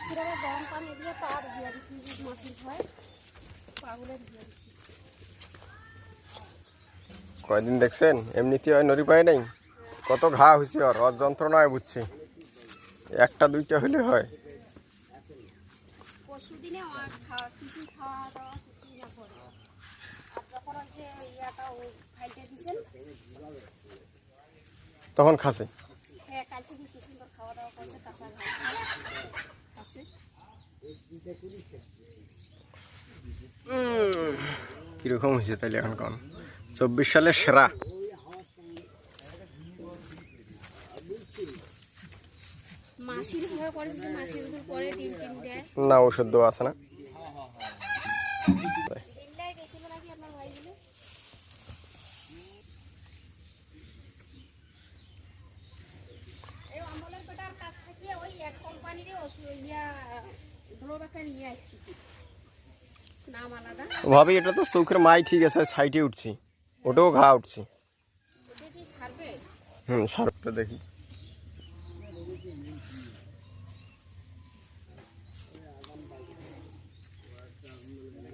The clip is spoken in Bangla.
ফিরে গরম পানি দিয়ে পা ধুয়ে দিচ্ছি মাছের ভয় পাগুলো ধুয়ে দিচ্ছি কয়দিন দেখছেন? এমনিতে হয় নড়ি পায় নাই? কত ঘা হয়েছে ওর রথ যন্ত্রণায় বুঝছি। একটা দুইটা হলে হয়। তখন দিনে কীরকম হয়েছে তাহলে এখন কোন? চব্বিশ সালের সেরা। না ওষুধ দেওয়া আছে না। কোম্পানির ইয়া ভাবি এটা তো চোখের মাই ঠিক আছে সাইডে উঠছি। ওটাও ঘা উঠছে। হুম সারটা দেখি।